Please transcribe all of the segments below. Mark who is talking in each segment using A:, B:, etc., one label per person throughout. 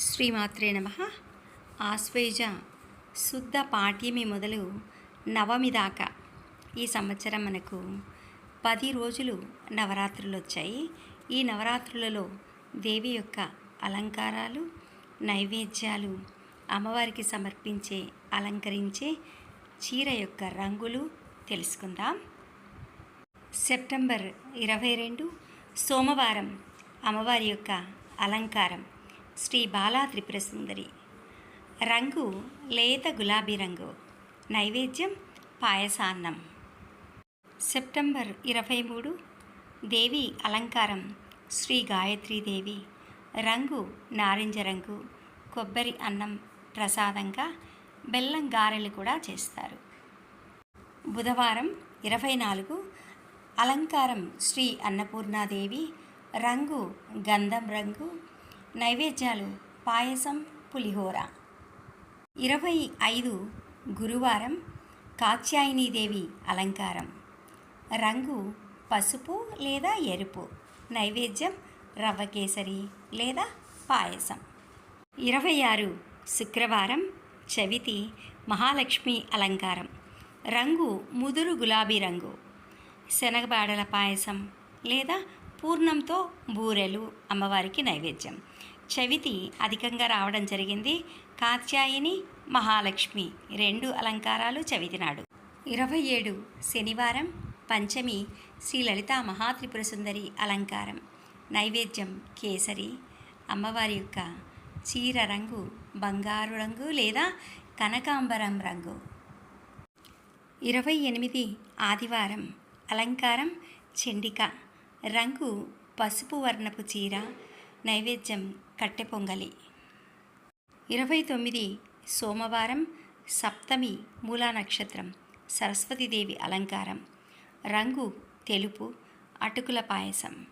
A: శ్రీమాత్రే నమ. ఆశ్వేజ శుద్ధ పాఠ్యమి మొదలు నవమి దాకా. ఈ సంవత్సరం మనకు పది రోజులు నవరాత్రులు వచ్చాయి. ఈ నవరాత్రులలో దేవి యొక్క అలంకారాలు నైవేద్యాలు అమ్మవారికి సమర్పించే అలంకరించే చీర యొక్క రంగులు తెలుసుకుందాం. సెప్టెంబర్ ఇరవై రెండు సోమవారం అమ్మవారి యొక్క అలంకారం. శ్రీ బాలా త్రిపుర సుందరి రంగు లేత గులాబీ రంగు. నైవేద్యం పాయసాన్నం. సెప్టెంబర్ ఇరవై మూడు దేవి అలంకారం శ్రీ గాయత్రీదేవి రంగు నారింజ రంగు కొబ్బరి అన్నం ప్రసాదంగా బెల్లం గారెలు కూడా చేస్తారు. బుధవారం ఇరవై నాలుగు అలంకారం శ్రీ అన్నపూర్ణాదేవి. రంగు గంధం రంగు నైవేద్యాలు పాయసం పులిహోర. ఇరవై ఐదు గురువారం కాత్యాయనీదేవి అలంకారం. రంగు పసుపు లేదా ఎరుపు. నైవేద్యం రవ్వ కేసరి లేదా పాయసం. ఇరవై ఆరు శుక్రవారం చవితి మహాలక్ష్మి అలంకారం. రంగు ముదురు గులాబీ రంగు. శనగబాడల పాయసం లేదా పూర్ణంతో బూరెలు అమ్మవారికి నైవేద్యం. చవితి అధికంగా రావడం జరిగింది. కాత్యాయిని మహాలక్ష్మి రెండు అలంకారాలు చవితి నాడు. ఇరవై ఏడు శనివారం పంచమి శ్రీ లలిత మహాత్రిపుర సుందరి అలంకారం. నైవేద్యం కేసరి అమ్మవారి యొక్క చీర రంగు బంగారు రంగు లేదా కనకాంబరం రంగు. ఇరవై ఎనిమిది ఆదివారం అలంకారం చెండిక. రంగు పసుపు వర్ణపు చీర నైవేద్యం కట్టె పొంగలి. ఇరవై తొమ్మిది సోమవారం సప్తమి మూలా నక్షత్రం సరస్వతీదేవి అలంకారం రంగు తెలుపు అటుకుల పాయసం.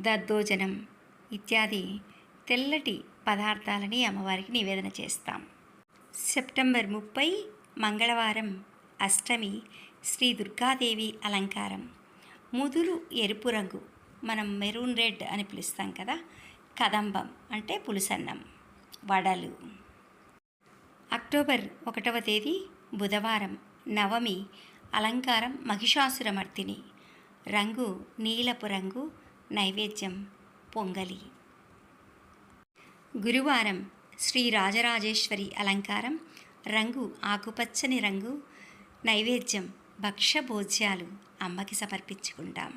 A: దద్దోజనం ఇత్యాది తెల్లటి పదార్థాలని అమ్మవారికి నివేదన చేస్తాం. సెప్టెంబర్ ముప్పై మంగళవారం అష్టమి శ్రీ దుర్గాదేవి అలంకారం. ముదురు ఎరుపు రంగు మనం మెరూన్ రెడ్ అని పిలుస్తాం కదా కదంబం అంటే పులుసన్నం వడలు. అక్టోబర్ ఒకటవ తేదీ బుధవారం నవమి అలంకారం మహిషాసురమర్తిని రంగు నీలపు రంగు నైవేద్యం పొంగలి. గురువారం శ్రీ రాజరాజేశ్వరి అలంకారం రంగు ఆకుపచ్చని రంగు నైవేద్యం భక్ష్యభోజ్యాలు అమ్మకి సమర్పించుకుంటాం.